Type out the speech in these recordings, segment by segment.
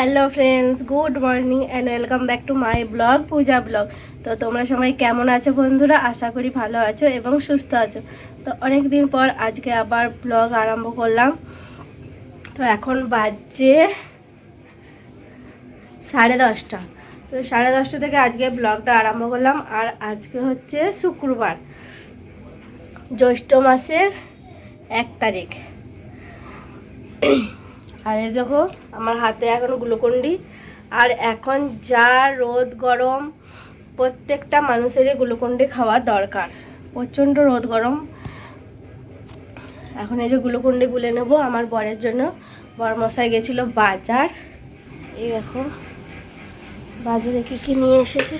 Hello friends good morning and welcome back to my blog Puja blog তো তোমরা সবাই কেমন আছো বন্ধুরা? আশা করি ভালো আছো এবং সুস্থ আছো। তো অনেক দিন পর আজকে আবার ব্লগ আরম্ভ করলাম। তো এখন বাজছে সাড়ে দশটা। তো সাড়ে দশটা থেকে আজকে ব্লগটা আরম্ভ করলাম। আর আজকে হচ্ছে শুক্রবার, জ্যৈষ্ঠ মাসের এক তারিখ। আর এই দেখো, আমার হাতে এখন গ্লুকন্ডি। আর এখন যা রোদ গরম, প্রত্যেকটা মানুষেরই গ্লুকন্ডি খাওয়া দরকার। প্রচণ্ড রোদ গরম। এখন এই যে গ্লুকন্ডি গুলে নেব, আমার বরের জন্য। বর মশাই গেছিল বাজার। এই দেখো, বাজারে কী কী নিয়ে এসেছে?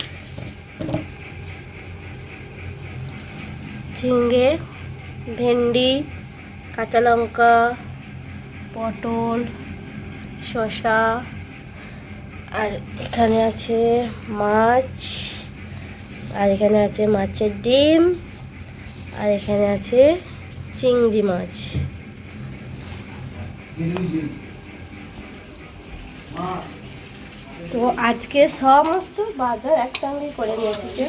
ঝিঙ্গে, ভেন্ডি, কাঁচা লঙ্কা পটল, শসা, আর এখানে আছে মাছ, আর এখানে আছে মাছের ডিম, আর এখানে আছে চিংড়ি মাছ। তো আজকে সমস্ত বাজার একসঙ্গে করে নিয়ে এসেছে।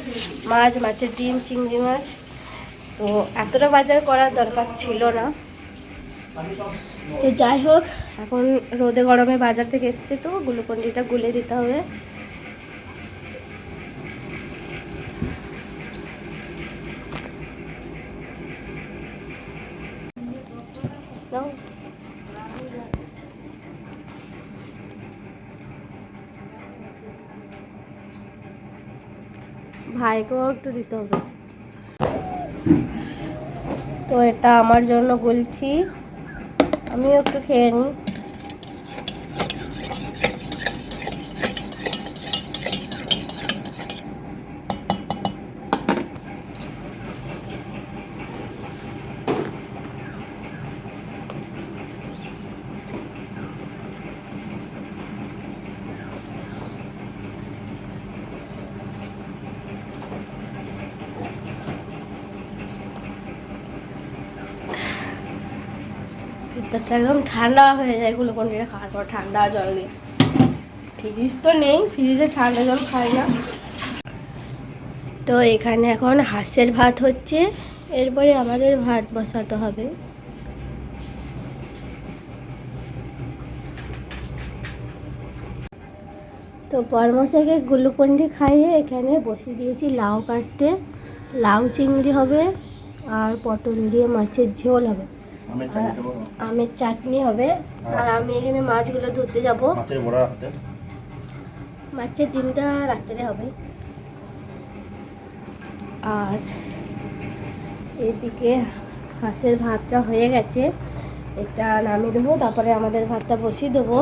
মাছ, মাছের ডিম, চিংড়ি মাছ। তো এতটা বাজার করার দরকার ছিল না। তো যাই হোক, এখন রোদে গরমে বাজার থেকে এসেছে তো, গ্লুকন্ডিটা গুলে দিতে হবে। ভাইকেও একটু দিতে হবে। তো এটা আমার জন্য বলছি আমিও একটু খেয়ে নিই ভিতরটা একদম ঠান্ডা হয়ে যায় গ্লুকন্ডিটা খাওয়ার পর, ঠান্ডা জল দিয়ে। ফ্রিজ তো নেই ফ্রিজে ঠান্ডা জল খাই না। তো এখানে এখন হাঁসের ভাত হচ্ছে, এরপরে আমাদের ভাত বসাতে হবে। তো পরমশাইকে গ্লুকন্ডি খাইয়ে এখানে বসিয়ে দিয়েছি লাউ কাটতে। লাউ চিংড়ি হবে আর পটল দিয়ে মাছের ঝোল হবে। আমের চাটনি হবে। আর আমি এখানে মাছগুলো ধরতে যাব। মাছের বড়া রাখতে। মাছের ডিমটা রাত্রে হবে। আর এদিকে হাঁসের ভাতটা হয়ে গেছে। এটা নামিয়ে দেবো তারপরে আমাদের ভাতটা বসিয়ে দেবো।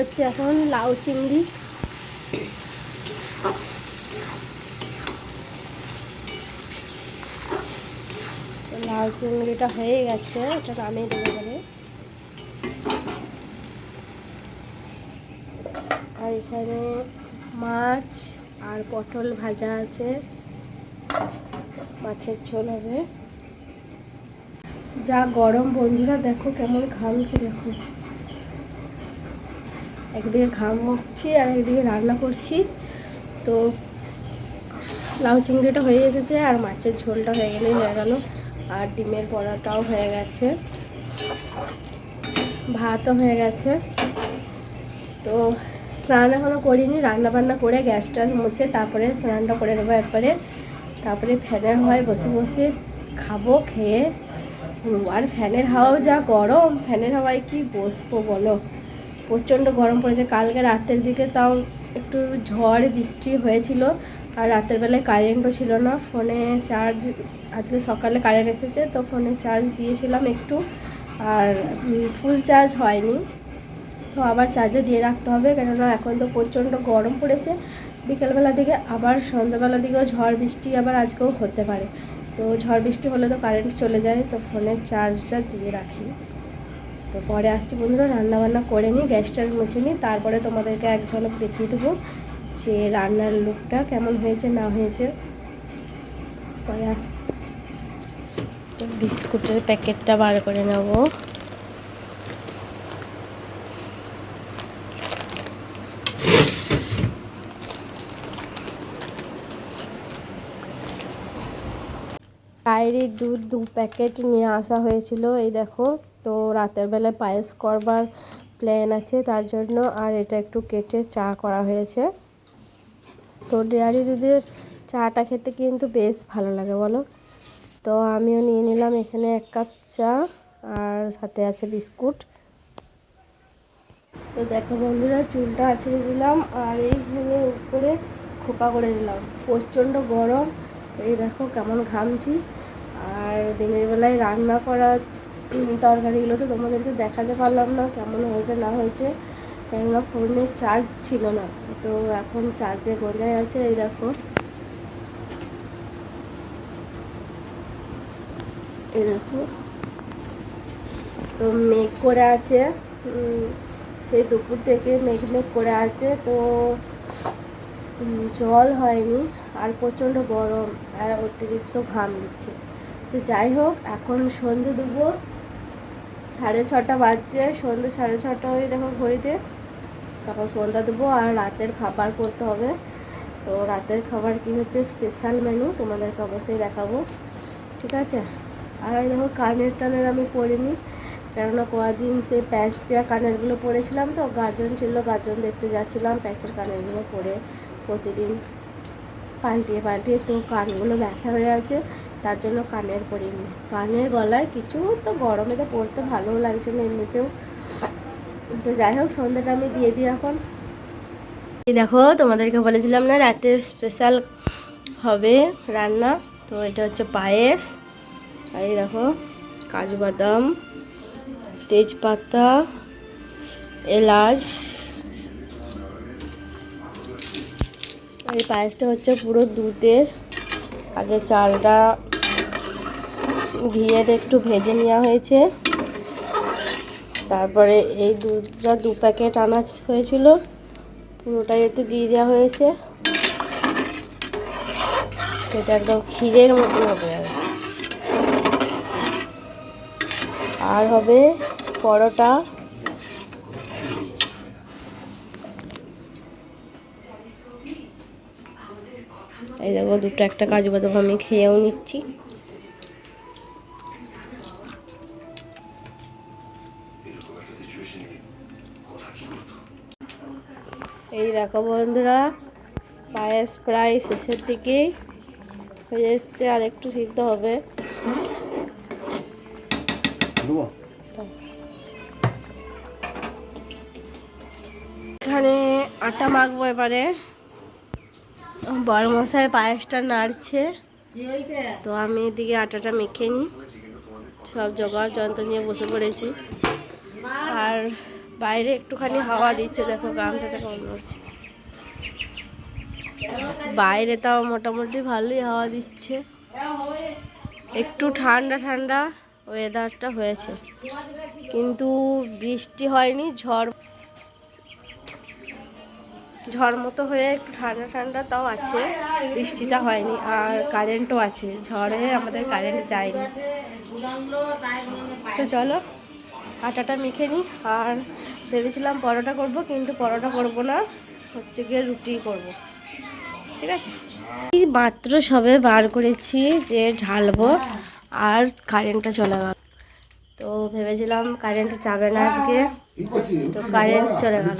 হচ্ছে এখন লাউ চিংড়ি। লাউ চিংড়িটা হয়ে গেছে এটা নামিয়ে দেবো এবারে। আর এখানে মাছ আর পটল ভাজা আছে। মাছের ঝোল হবে। যা গরম, বন্ধুরা দেখো কেমন ঘামছে দেখো একদিকে ঘাম মুখছি আর একদিকে রান্না করছি। তো লাউ চিংড়িটা হয়ে এসেছে আর মাছের ঝোলটা হয়ে গেলেই হয়ে গেল। আর ডিমের পরাটাও হয়ে গেছে। ভাতও হয়ে গেছে। তো স্নান এখনও করিনি রান্না বান্না করে গ্যাসটা মুছে তারপরে স্নানটা করে নেব একবারে। তারপরে ফ্যানের হয় বসে বসে খাব, খেয়ে। আর ফ্যানের হাওয়াও যা গরম, ফ্যানের হাওয়ায় কি বসবো বলো? প্রচণ্ড গরম পড়েছে। কালকে রাতের দিকে তাও একটু ঝড়, বৃষ্টি হয়েছিল আর রাতের বেলায় কারেন্টও ছিল না। ফোনে চার্জ আজকে সকালে কারেন্ট এসেছে তো ফোনে চার্জ দিয়েছিলাম একটু আর ফুল চার্জ হয়নি। তো আবার চার্জে দিয়ে রাখতে হবে কেননা এখন তো প্রচণ্ড গরম পড়েছে। বিকেলবেলা দিকে আবার সন্ধ্যাবেলা দিকেও ঝড়, বৃষ্টি আবার আজকেও হতে পারে। তো ঝড়, বৃষ্টি হলে তো কারেন্ট চলে যায়। তো ফোনের চার্জটা দিয়ে রাখি। তো পরে আসছি বন্ধুরা রান্না বান্না করে নিই গ্যাসটা মুছে নিই তারপরে তোমাদেরকে এক ঝলক দেখিয়ে দেবো যে রান্নার লুকটা কেমন হয়েছে, না হয়েছে। পরে আসছি। বিস্কুটের প্যাকেটটা বার করে নেব। ডায়েরির দুধ দু প্যাকেট নিয়ে আসা হয়েছিল, এই দেখো। তো রাতের বেলায় পায়েস করবার প্ল্যান আছে, তার জন্য আর এটা একটু কেটে চা করা হয়েছে। তো ডেয়ারি দুধের চাটা খেতে কিন্তু বেশ ভালো লাগে, বলো? তো আমিও নিয়ে নিলাম এখানে এক কাপ চা আর সাথে আছে বিস্কুট। তো দেখো বন্ধুরা, চুলটা আছড়ে দিলাম আর এইখানে উপরে খোপা করে দিলাম। প্রচণ্ড গরম। এই দেখো কেমন ঘামছি। আর দিনের বেলায় রান্না করা তরকারিগুলো তো তোমাদেরকে দেখাতে পারলাম না কেমন হয়েছে, না হয়েছে। কেননা ফোনে চার্জ ছিল না। তো এখন চার্জে গজায় আছে, এই দেখো। এই দেখো। তো মেঘ করে আছে। সেই দুপুর থেকে মেঘ মেঘ করে আছে। তো জল হয়নি, আর প্রচণ্ড গরম, আর অতিরিক্ত ঘাম দিচ্ছে। তো যাই হোক, এখন সন্ধে দেবো সাড়ে ছটা বাজছে, সন্ধে সাড়ে ছটা হয়ে দেখো ঘড়িতে। তারপর সন্ধ্যা দেবো আর রাতের খাবার করতে হবে। তো রাতের খাবার কি হচ্ছে? স্পেশাল মেনু তোমাদেরকে অবশ্যই দেখাবো। ঠিক আছে? আর দেখো কানের টানের আমি পরিনি, কেননা কদিন সে প্যাঁচ দেওয়া কানেরগুলো পরেছিলাম তো, গাজন ছিল, গাজন দেখতে যাচ্ছিলাম প্যাঁচের কানেরগুলো পরে প্রতিদিন পাল্টিয়ে পাল্টিয়ে তো কানগুলো ব্যথা হয়ে আছে। তার জন্য কানের পরিনি কানের গলায় কিছু তো গরমে তো পরতে ভালোও লাগছে না এমনিতেও। তো যাই হোক, সন্ধ্যাটা আমি দিয়ে দিই এখন। এই দেখো, তোমাদেরকে বলেছিলাম না, রাতের স্পেশাল হবে রান্না। তো এটা হচ্ছে পায়েস। আর এই দেখো, কাজু বাদাম, তেজপাতা, এলাচ। এই পায়েসটা হচ্ছে পুরো দুধের। আগে চালটা ঘিয়েতে একটু ভেজে নেওয়া হয়েছে। তারপরে এই দুধটা দু প্যাকেট আনা হয়েছিল, পুরোটাই এতে দিয়ে দেওয়া হয়েছে। এটা একদম ক্ষীরের মতন হবে আর আর হবে পরোটা। এই দেখো, দুটো একটা কাজু বাদাম আমি খেয়েও নিচ্ছি। এই দেখো বন্ধুরা পায়েস প্রায় শেষের দিকেই হয়ে এসছে আর একটু সিদ্ধ হবে। এখানে আটা মাখবো এবারে। বড় মশাই পায়েসটা নাড়ছে। তো আমি এদিকে আটাটা মেখে নিই। সব জোগাড় যন্ত্র নিয়ে বসে পড়েছি। আর বাইরে একটুখানি হাওয়া দিচ্ছে, দেখো গামছাটা কেমন হচ্ছে। বাইরে তাও মোটামুটি ভালোই হাওয়া দিচ্ছে। একটু ঠান্ডা ঠান্ডা ওয়েদারটা হয়েছে। কিন্তু বৃষ্টি হয়নি, ঝড় ঝড় মতো হয়ে একটু ঠান্ডা ঠান্ডা তাও আছে, বৃষ্টিটা হয়নি আর কারেন্টও আছে। ঝড়ে আমাদের কারেন্ট যায়নি। তো চলো আটাটা মেখে নিই। আর ভেবেছিলাম পরোটা করব, কিন্তু পরোটা করব না। হচ্ছে গিয়ে রুটি করব। ঠিক আছে? মাত্র সবে বার করেছি যে ঢালবো, আর কারেন্টটা চলে গেল। তো ভেবেছিলাম কারেন্ট যাবে না আজকে। তো কারেন্ট চলে গেল।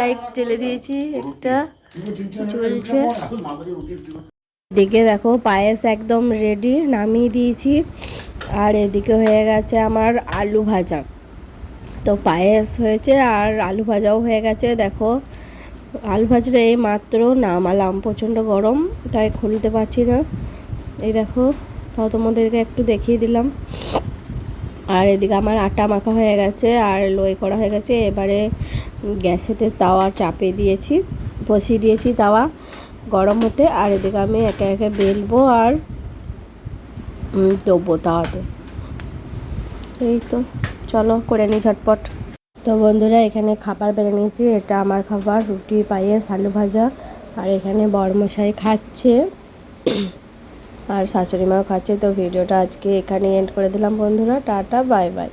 লাইট জ্বেলে দিয়েছি, একটা। চলছে। দিকে দেখো পায়েস একদম রেডি নামিয়ে দিয়েছি। আর এদিকে হয়ে গেছে আমার আলু ভাজা। তো পায়েস হয়েছে আর আলু ভাজাও হয়ে গেছে, দেখো। আলু ভাজাটা এই মাত্র নামালাম, প্রচণ্ড গরম, তাই খুলতে পারছি না। এই দেখো, তাও তোমাদেরকে একটু দেখিয়ে দিলাম। আর এদিকে আমার আটা মাখা হয়ে গেছে, আর লই করা হয়ে গেছে। এবারে গ্যাসেতে তাওয়া চাপে দিয়েছি, বসিয়ে দিয়েছি তাওয়া। গরম হতে আর এদিকে আমি একে একে বেলবো আর দেবো তাওয়াতে এই তো, চলো করে নিই ঝটপট। তো বন্ধুরা, এখানে খাবার বেড়ে নিয়েছি। এটা আমার খাবার, রুটি, পায়েস, আলু ভাজা। আর এখানে বড়মশাই খাচ্ছে। আর শাশুড়ি মাও খাচ্ছে। তো ভিডিওটা আজকে এখানে এন্ড করে দিলাম বন্ধুরা। Tata, bye bye.